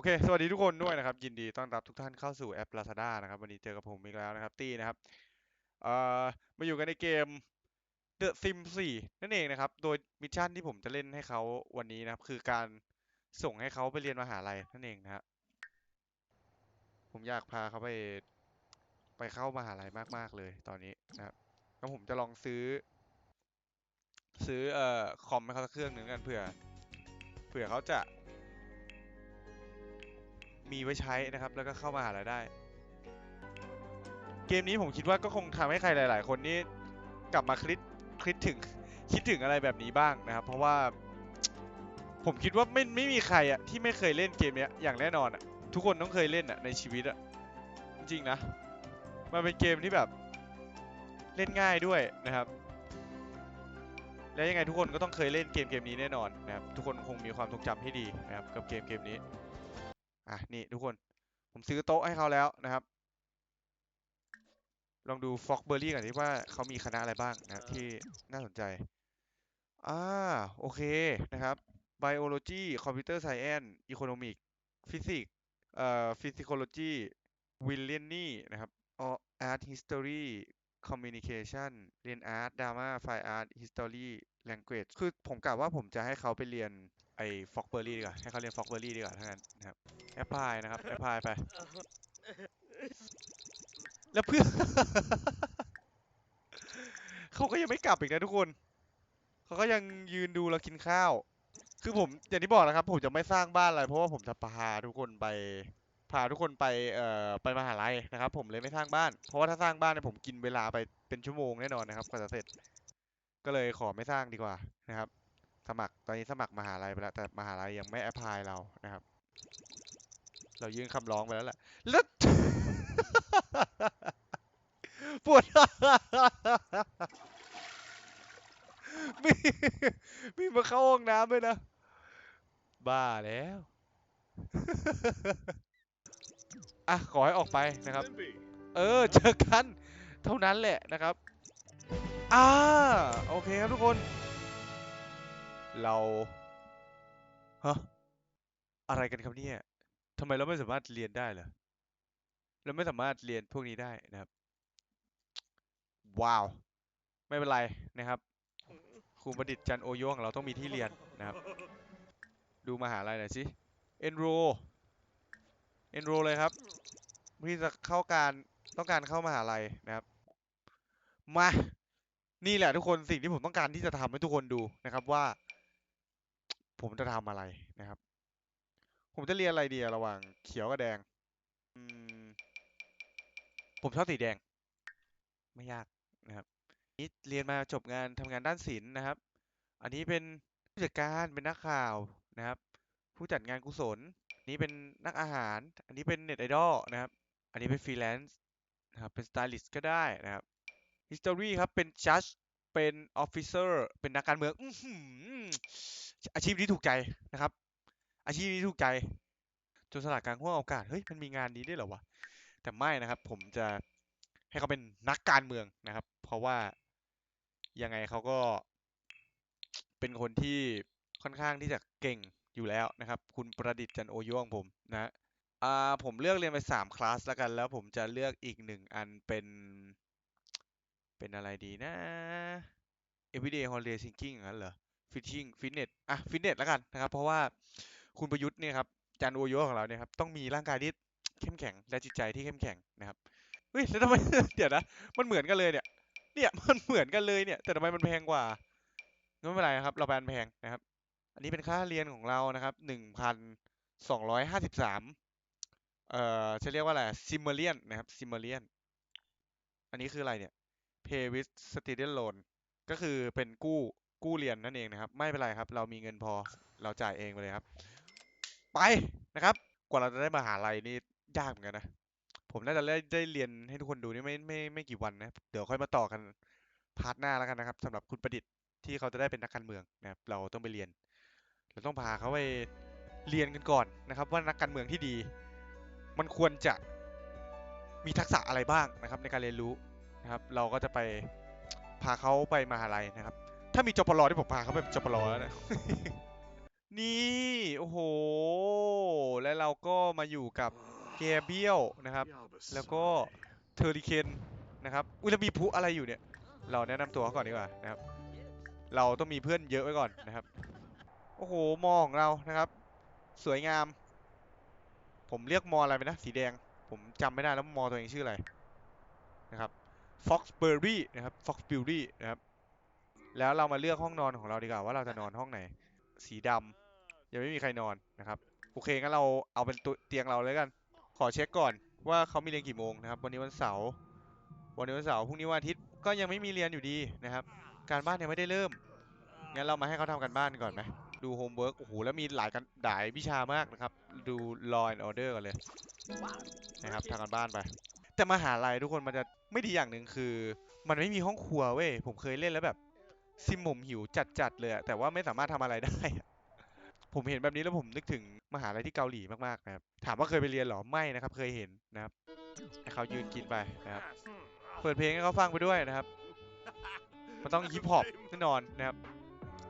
โอเค สวัสดีทุกคนด้วยนะครับ ยินดีต้อนรับทุกท่านเข้าสู่แอป Lazada นะครับ วันนี้เจอกับผมอีกแล้วนะครับ ตี้นะครับ เอ่อ มาอยู่กันในเกม The Sims 4 นั่นเองนะครับ โดยมิชชั่นที่ผมจะเล่นให้เขาวันนี้นะครับ คือการส่งให้เขาไปเรียนมหาลัยนั่นเองนะฮะผมอยากพาเขาไป ไปเข้ามหาลัยมาก ๆ เลยตอนนี้นะครับแล้วผมจะลองซื้อ ซื้อเอ่อคอมให้เขาสักเครื่องหนึ่งกันเผื่อ เผื่อเขาจะ มีไว้ใช้นะครับ แล้วก็เข้ามาหารายได้ เกมนี้ผมคิดว่าก็คงทำให้ใครหลาย ๆ คนนี่กลับมาคิดคิดถึงคิดถึงอะไรแบบนี้บ้างนะครับ เพราะว่า ผมคิดว่าไม่ไม่มีใครอะที่ไม่เคยเล่นเกมเนี้ยอย่างแน่นอนอะทุกคนต้องเคยเล่นอะในชีวิตอะจริงนะ มันเป็นเกมที่แบบเล่นง่ายด้วยนะครับ และยังไงทุกคนก็ต้องเคยเล่นเกมเกมนี้แน่นอนนะครับ ทุกคนคงมีความทรงจำที่ดีนะครับกับเกมเกมนี้ อะนี่ทุกคนผมซื้อโต๊ะให้เขาแล้วนะครับ ลองดูฟ็อกเบอร์รี่กันที่ว่าเขามีคณะอะไรบ้างนะครับที่น่าสนใจอ่าโอเคนะครับ biology computer science economic physics เอ่อ physiology w i l l i a n y นะครับ art history communication เรียน art drama fine art history language คือผมกะว่าผมจะให้เขาไปเรียน ไอ้ฟ็อกเบอร์รี่ดีกว่า ให้เขาเรียนฟ็อกเบอร์รี่ดีกว่าทั้างนั้นนะครับแอปพลายนะครับแอปพลายไป แล้วเพื่อน เขาก็ยังไม่กลับอีกนะทุกคน เขาก็ยังยืนดูเรากินข้าว คือผมอย่างที่บอกนะครับ ผมจะไม่สร้างบ้านอะไร เพราะว่าผมจะพาทุกคนไปพาทุกคนไปเอ่อไปมหาลัยนะครับ ผมเลยไม่สร้างบ้าน เพราะว่าถ้าสร้างบ้านเนี่ยผมกินเวลาไปเป็นชั่วโมงแน่นอนนะครับกว่าจะเสร็จ ก็เลยขอไม่สร้างดีกว่านะครับ สมัครตอนนี้สมัครมหาลัยไปแล้ว แต่มหาลัยยังไม่แอพพลายเรานะครับ เรายื่นคำร้องไปแล้วแหละแล้วปวดมีมีมาเข้าห้องน้ำด้วยนะ บ้าแล้ว อะ ขอให้ออกไปนะครับ เออ เจอกัน เท่านั้นแหละนะครับ อ่า โอเคครับทุกคน เราฮะอะไรกันครับเนี่ยทำไมเราไม่สามารถเรียนได้เหรอเราไม่สามารถเรียนพวกนี้ได้นะครับ ว้าว ไม่เป็นไรนะครับครูประดิษฐ์จันโอโยของเราต้องมีที่เรียนนะครับ ดูมหาลัยหน่อยสิ enroll enroll เลยครับพี่จะเข้าการต้องการเข้ามหาลัยนะครับ มา นี่แหละทุกคนสิ่งที่ผมต้องการที่จะทำให้ทุกคนดูนะครับว่า ผมจะทำอะไรนะครับ ผมจะเรียนอะไรดีระหว่างเขียวกับแดงอืมผมชอบสีแดง ไม่ยากนะครับนี่เรียนมาจบงานทำงานด้านศิลป์นะครับ อันนี้เป็นผู้จัดการเป็นนักข่าวนะครับ ผู้จัดงานกุศลอันนี้เป็นนักอาหาร อันนี้เป็นเน็ตไอดอลนะครับ อันนี้เป็นฟรีแลนซ์นะครับเป็นสไตลิสต์ก็ได้นะครับ history ครับเป็น judge เป็น officer เป็นนักการเมือง อาชีพนี้ถูกใจนะครับ อาชีพนี้ถูกใจจนสลัดกลางห้วงโอกาสเฮ้ยมันมีงานนี้ด้วยเหรอวะแต่ไม่นะครับ ผมจะให้เขาเป็นนักการเมืองนะครับ เพราะว่ายังไงเขาก็ เป็นคนที่ค่อนข้างที่จะเก่งอยู่แล้วนะครับ คุณประดิษฐ์จันโอโยวของผมนะอ่าผมเลือกเรียนไปสามคลาสแล้วกัน แล้วผมจะเลือกอีกหนึ่งอันเป็น เป็นอะไรดีนะ everyday holiday thinking งั้นเหรอ ย่างนั้นเหรอ fishing fitness อะ fitness แล้วกันนะครับ เพราะว่าคุณประยุทธ์เนี่ยครับจันโอโยของเราเนี่ยครับต้องมีร่างกายที่เข้มแข็งและจิตใจที่เข้มแข็งนะครับเฮ้ยแล้วทำไมเดี๋ยวนะมันเหมือนกันเลยเนี่ย เนี่ยมันเหมือนกันเลยเนี่ย แต่ทำไมมันแพงกว่าไม่เป็นไรครับ เราแบนแพงนะครับ อันนี้เป็นค่าเรียนของเรานะครับหนึ่งพันสองร้อยห้าสิบสามเอ่อจะเรียกว่าอะไรซิมเมเลียนนะครับซิมเมเลียนอันนี้คืออะไรเนี่ย pay with student loan ก็คือเป็นกู้ กู้เรียนนั่นเองนะครับ ไม่เป็นไรครับ เรามีเงินพอเราจ่ายเองไปเลยครับ ไปนะครับ กว่าเราจะได้มหาลัยนี่ยากเหมือนกันนะผมน่าจะได้ได้เรียนให้ทุกคนดูนี่ไม่ไม่ไม่กี่วันนะเดี๋ยวค่อยมาต่อกันพาร์ทหน้าแล้วกันนะครับสำหรับคุณประดิษฐ์ที่เขาจะได้เป็นนักการเมืองนะครับเราต้องไปเรียน เราต้องพาเขาไปเรียนกันก่อนนะครับ ว่านักการเมืองที่ดี มันควรจะมีทักษะอะไรบ้างนะครับ ในการเรียนรู้นะครับ เราก็จะไปพาเขาไปมหาลัยนะครับ ถ้ามีจปรที่ผมพาเขาไปจปรแล้วนะ นี่ โอ้โห และเราก็มาอยู่กับเกเบียลนะครับ แล้วก็เทอริเคนนะครับ อุ้ยแล้วมีพลุอะไรอยู่เนี่ย เราแนะนำตัวเขาก่อนดีกว่านะครับ เราต้องมีเพื่อนเยอะไว้ก่อนนะครับ โอ้โห มอของเรานะครับ สวยงาม ผมเรียกมออะไรไปนะ สีแดง ผมจำไม่ได้แล้วมอตัวเองชื่ออะไรนะครับ Foxbury นะครับ Foxbury นะครับ แล้วเรามาเลือกห้องนอนของเราดีกว่าว่าเราจะนอนห้องไหน สีดำยังไม่มีใครนอนนะครับโอเคงั้นเราเอาเป็นตัวเตียงเราเลยกัน ขอเช็คก่อนว่าเขามีเรียนกี่โมงนะครับ วันนี้วันเสาร์วันนี้วันเสาร์พรุ่งนี้วันอาทิตย์ก็ยังไม่มีเรียนอยู่ดีนะครับ การบ้านยังไม่ได้เริ่มงั้นเรามาให้เขาทำการบ้านก่อนไหมดูโฮมเวิร์กโอ้โหแล้วมีหลายกันหลายวิชามากนะครับ ดู Law and Order กันเลยนะครับทำการบ้านไป แต่มหาลัยทุกคนมันจะไม่ดีอย่างหนึ่งคือ มันไม่มีห้องครัวเว้ยผมเคยเล่นแล้วแบบ ซิมผมหิวจัดๆเลยแต่ว่าไม่สามารถทำอะไรได้ ผมเห็นแบบนี้แล้วผมนึกถึงมหาลัยที่เกาหลีมากๆนะครับ ถามว่าเคยไปเรียนหรอไม่นะครับ เคยเห็นนะครับให้เขายืนกินไปนะครับ เปิดเพลงให้เขาฟังไปด้วยนะครับ มันต้องฮิปฮอปแน่นอนนะครับ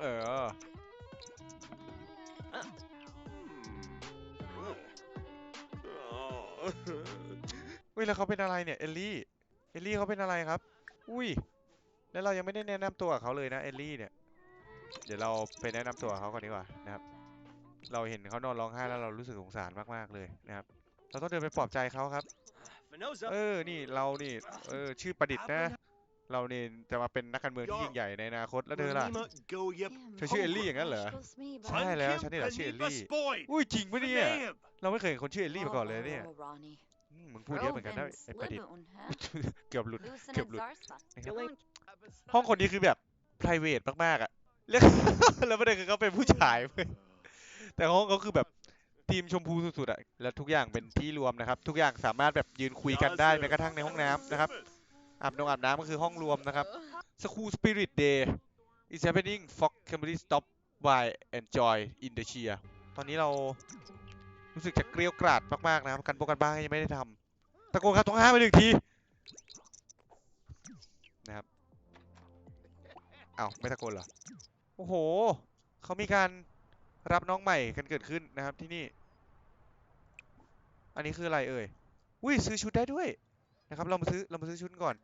เอออุ้ยแล้วเขาเป็นอะไรเนี่ย เอลลี่ เอลลี่เขาเป็นอะไรครับ อุ้ย แล้วเรายังไม่ได้แนะนำตัวกับเขาเลยนะเอลลี่เนี่ย เดี๋ยวเราไปแนะนำตัวกับเขาก่อนดีกว่านะครับ เราเห็นเขานอนร้องไห้แล้วเรารู้สึกสงสารมากๆเลยนะครับ เราต้องเดินไปปลอบใจเขาครับ เออ นี่เรานี่ เออ ชื่อประดิษฐ์นะ เราเนี่ยจะมาเป็นนักการเมืองที่ยิ่งใหญ่ในอนาคตแล้วเธอล่ะ เธอชื่อเอลลี่อย่างนั้นเหรอ ใช่แล้วฉันนี่แหละชื่อเอลลี่ อุ้ยจริงปะเนี่ย เราไม่เคยเห็นคนชื่อเอลลี่มาก่อนเลยเนี่ยอืมมึงพูดเยอะเหมือนกันนะไอ้ประดิษฐ์ เกือบหลุด เกือบหลุดนะครับ ห้องคนนี้คือแบบ p r i v a t มากๆอะแล้วแล้วประเด็นคือเขาเป็นผู้ชายเว้ยแต่ห้องเขาคือแบบทีมชมพูสุดๆอะแล้วทุกอย่างเป็นที่รวมนะครับ ทุกอย่างสามารถแบบยืนคุยกันได้แม้กระทั่งในห้องน้ำนะครับอาบนงอาบน้ำก็คือห้องรวมนะครับ School Spirit Day is happening Fox Family Stop by Enjoy in the cheer ตอนนี้เรารู้สึกจะเกลียวกราดมากๆนะครับ กันโปรกันบ้านยังไม่ได้ทำตะโกนครับต้องห้ามไปหนึ่งที อาวไม่ตะโกนเหรอ โอ้โห เขามีการรับน้องใหม่กันเกิดขึ้นนะครับที่นี่ อันนี้คืออะไรเอ่ย อุ้ยซื้อชุดได้ด้วยนะครับ เรามาซื้อเรามาซื้อชุดก่อน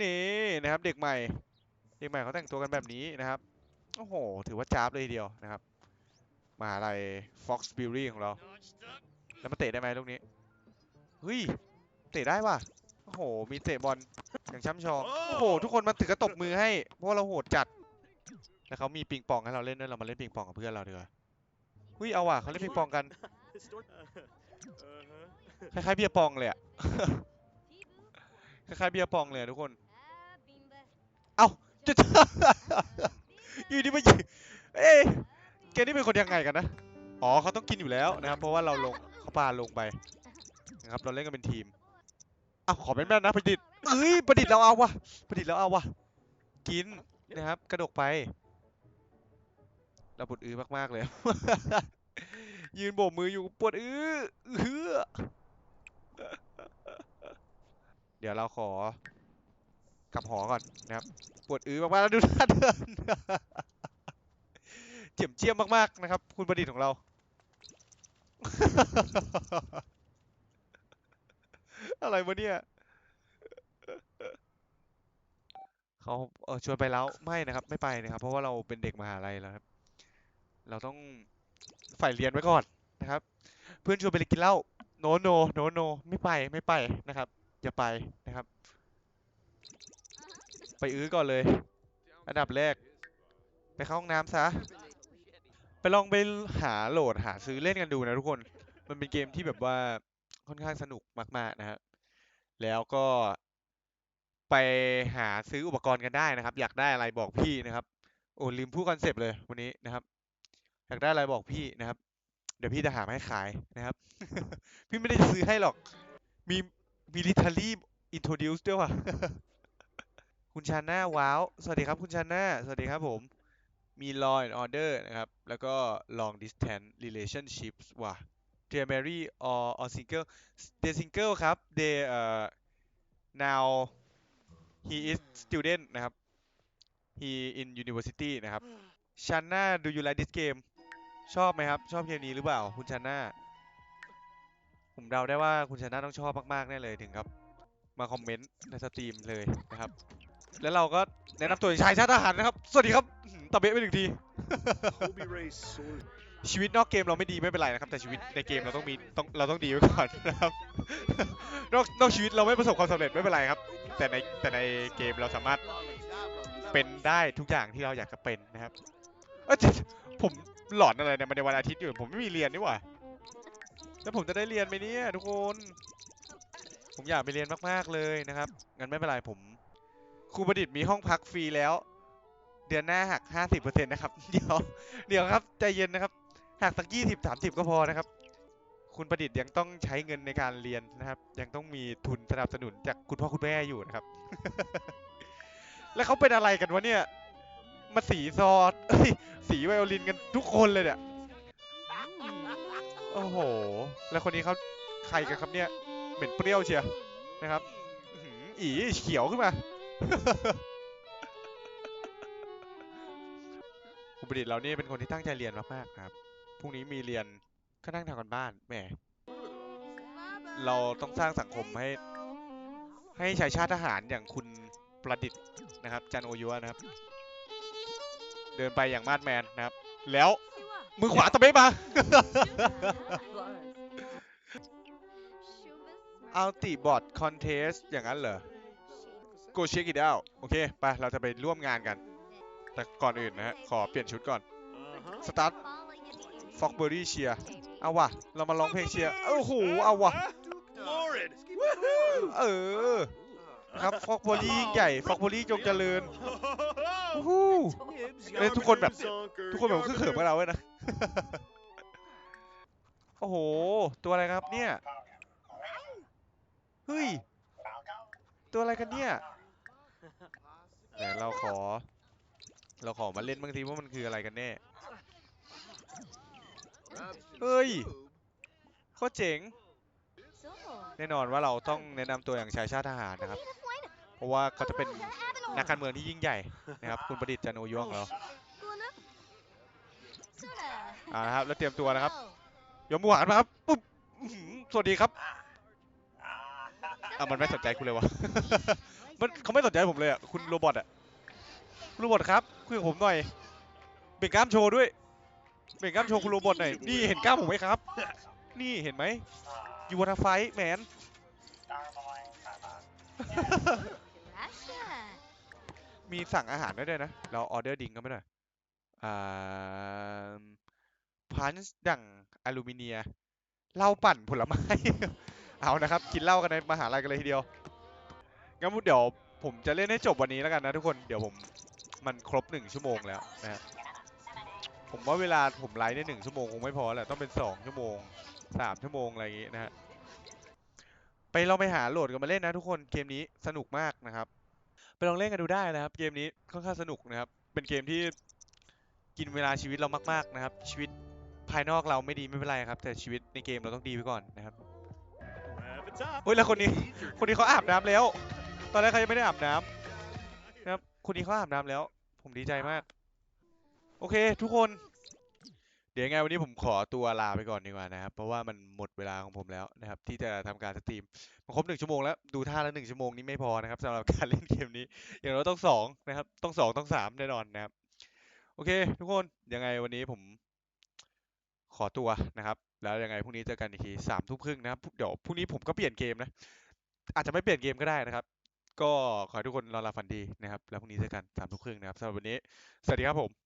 นี่นะครับ เด็กใหม่ เด็กใหม่เขาแต่งตัวกันแบบนี้นะครับ โอ้โห ถือว่าจ้าบเลยทีเดียวนะครับมหาลัย Foxbury ของเรา แล้วมาเตะได้ไหมลูกนี้ เฮ้ย เตะได้ว่ะ โอ้โห มีเตะบอลอย่างช่ำชอง โอ้โห ทุกคนมาถึงก็ตบมือให้ เพราะว่าเราโหดจัด แล้วเขามีปิงปองให้เราเล่นด้วย เรามาเล่นปิงปองกับเพื่อนเราดีกว่าเฮ้ย เอาว่ะเขาเล่นปิงปองกัน คล้ายๆเบียร์ปองเลยอะคล้ายๆเบียร์ปองเลยอะทุกคน เอ้าจะอยู่ดีมายิงเอ๊ะแกนี่เป็นคนยังไงกันนะ อ๋อเขาต้องกินอยู่แล้วนะครับ เพราะว่าเราลงเขาปาลงไปนะครับ เราเล่นกันเป็นทีม อ้าวขอเป็นแม่นะประดิษฐ์เอ้ยประดิษฐ์เราเอาวะประดิษฐ์เราเอาวะกินนะครับ กระดกไปเราปวดอื้อมากๆเลย ยืนโบกมืออยู่ปวดอื้ออื้อเดี๋ยวเราขอกลับหอก่อนนะครับ ปวดอื้อมากๆแล้วดูท่าเดินเจียมเจียมมากๆนะครับ คุณประดิษฐ์ของเรา อะไรวะเนี่ย เขาเออชวนไปแล้วไม่นะครับ ไม่ไปนะครับ เพราะว่าเราเป็นเด็กมหาลัยแล้วครับ เราต้องใฝ่เรียนไว้ก่อนนะครับ เพื่อนชวนไปกินเหล้าโนโนโนโนไม่ไปไม่ไปนะครับ อย่าไปนะครับ ไปอื้อก่อนเลย อันดับแรก ไปเข้าห้องน้ำซะไปลองไปหาโหลดหาซื้อเล่นกันดูนะทุกคน มันเป็นเกมที่แบบว่า ค่อนข้างสนุกมาก ๆ นะครับ แล้วก็ไปหาซื้ออุปกรณ์กันได้นะครับ อยากได้อะไรบอกพี่นะครับ โอ้ลืมพูดคอนเซปต์เลยวันนี้นะครับ อยากได้อะไรบอกพี่นะครับ เดี๋ยวพี่จะหาให้ขายนะครับ พี่ไม่ได้ซื้อให้หรอก มี military introduce ด้วยว่ะ คุณชาน่าว้าว สวัสดีครับ คุณชาน่า สวัสดีครับผม มี law and order นะครับ แล้วก็ long distance relationships ว่ะ they marry or or single they single ครับ they uh now he is student นะครับ he in university นะครับชาน่า do you like this game ชอบไหมครับ ชอบเกมนี้หรือเปล่า คุณชาน่าผมเดาได้ว่าคุณชาน่าต้องชอบมากๆแน่เลยถึงครับ มาคอมเมนต์ในสตรีมเลยนะครับ แล้วเราก็แนะนำตัวชายชาติทหารนะครับ สวัสดีครับอื้อหือตะเบะไปหนึ่งที Kobe Ray Soul. ชีวิตนอกเกมเราไม่ดีไม่เป็นไรนะครับ แต่ชีวิตในเกมเราต้องมีต้องเราต้องดีไว้ก่อนนะครับ นอกนอกชีวิตเราไม่ประสบความสำเร็จไม่เป็นไรครับ แต่ในแต่ในเกมเราสามารถเป็นได้ทุกอย่างที่เราอยากจะเป็นนะครับเอ้ยแต่ผมหลอนอะไรเนี่ยมันในวันอาทิตย์อยู่ผมไม่มีเรียนนี่หว่าแล้วผมจะได้เรียนไหมเนี่ยทุกคนผมอยากไปเรียนมากๆเลยนะครับงั้นไม่เป็นไรผมครูประดิษฐ์มีห้องพักฟรีแล้ว เดือนหน้าหัก 50%นะครับ เดี๋ยว เดี๋ยวครับ ใจเย็นนะครับ หักสักยี่สิบสามสิบก็พอนะครับ คุณประดิษฐ์ยังต้องใช้เงินในการเรียนนะครับ ยังต้องมีทุนสนับสนุนจากคุณพ่อคุณแม่อยู่นะครับ แล้วเขาเป็นอะไรกันวะเนี่ย มาสีซอดเอ้ยสีไวโอลินกันทุกคนเลยเนี่ย โอ้โห แล้วคนนี้เขาใครกันครับเนี่ย เหม็นเปรี้ยวเชียวนะครับอีเขียวขึ้นมาคุณประดิษฐ์เรานี่เป็นคนที่ตั้งใจเรียนมากๆครับ พรุ่งนี้มีเรียนก็นั่งทำกันบ้านแหมเราต้องสร้างสังคมให้ ให้ชายชาติทหารอย่างคุณประดิษฐ์นะครับ จันโอยัวนะครับ เดินไปอย่างมาดแมนนะครับ แล้วมือขวาตะเบะมา อัลติบอทคอนเทสอย่างนั้นเหรอ go check it out โอเค ไป เราจะไปร่วมงานกัน แต่ก่อนอื่นนะฮะ ขอเปลี่ยนชุดก่อน Uh-huh. สตาร์ท ฟ็อกเบอรี่เชียร์เอาว่ะ เรามาร้องเพลงเชียร์โอ้โหเอาว่ะ Lauren. เออครับฟ็อกเบอรี่ยิ่งใหญ่ฟ็อกเบอรี่จงเจริญโอ้โหเอ้ยทุกคนแบบ ทุกคนแบบคือเขิมกับเราเว้ยนะ โอ้โห ตัวอะไรครับเนี่ย เฮ้ย ตัวอะไรกันเนี่ยเดี๋ยวเราขอ เราขอมาเล่นบางทีว่ามันคืออะไรกันแน่ เฮ้ยโคตรเจ๋ง แน่นอนว่าเราต้องแนะนำตัวอย่างชายชาติทหารนะครับ เพราะว่าเขาจะเป็นนักการเมืองที่ยิ่งใหญ่นะครับ คุณประดิษฐ์จันทร์โอยวของเราอ่านะครับ แล้วเตรียมตัวนะครับยกมือหวานมาครับปุ๊บอื้อหือสวัสดีครับอะมันไม่สนใจคุณเลยวะมันเขาไม่สนใจผมเลยอะคุณโรบอทอะคุณโรบอทครับคุยกับผมหน่อยเบ่งกล้ามโชว์ด้วย เบ่งกล้ามโชว์คุณโรบอทหน่อยนี่เห็นกล้ามผมไหมครับ นี่เห็นไหมยูวานาไฟแมนมีสั่งอาหารได้ด้วยนะ เราออเดอร์ดิงกันไปหน่อยอ่าพันช์ดั่งอลูมิเนียเหล้าปั่นผลไม้ เอานะครับ กินเหล้ากันในมหาลัยกันเลยทีเดียวงั้นเดี๋ยวผมจะเล่นให้จบวันนี้แล้วกันนะทุกคน เดี๋ยวผมมันครบหนึ่งชั่วโมงแล้วนะฮะ ผมว่าเวลาผมไลฟ์เนี่ยหนึ่งชั่วโมงคงไม่พอแหละต้องเป็นสองชั่วโมงสามชั่วโมงอะไรอย่างงี้นะฮะไปลองไปหาโหลดกันมาเล่นนะทุกคนเกมนี้สนุกมากนะครับ ไปลองเล่นกันดูได้นะครับ เกมนี้ค่อนข้างสนุกนะครับ เป็นเกมที่กินเวลาชีวิตเรามากๆนะครับ ชีวิตภายนอกเราไม่ดีไม่เป็นไรครับ แต่ชีวิตในเกมเราต้องดีไว้ก่อนนะครับเฮ้ยแล้วคนนี้คนนี้เขาอาบน้ำแล้ว ตอนแรกเขายังไม่ได้อาบน้ำนะครับคนนี้เขาอาบน้ำแล้ว ผมดีใจมาก โอเค ทุกคน เดี๋ยวยังไงวันนี้ผมขอตัวลาไปก่อนดีกว่านะครับ เพราะว่ามันหมดเวลาของผมแล้วนะครับ ที่จะทำการสตรีมมันครบหนึ่งชั่วโมงแล้ว ดูท่าแล้วหนึ่งชั่วโมงนี้ไม่พอนะครับสำหรับการเล่นเกมนี้ อย่างเราต้องสองนะครับ ต้องสองต้องสามแน่นอนนะครับ โอเค ทุกคนยังไงวันนี้ผมขอตัวนะครับ แล้วยังไงพรุ่งนี้เจอกันอีกทีสามทุ่มครึ่งนะครับเดี๋ยวพรุ่งนี้ผมก็เปลี่ยนเกมนะ อาจจะไม่เปลี่ยนเกมก็ได้นะครับ ก็ขอให้ทุกคนนอนหลับฝันดีนะครับ แล้วพรุ่งนี้เจอกันสามทุ่มครึ่งนะครับสำหรับวันนี้ สวัสดีครับผม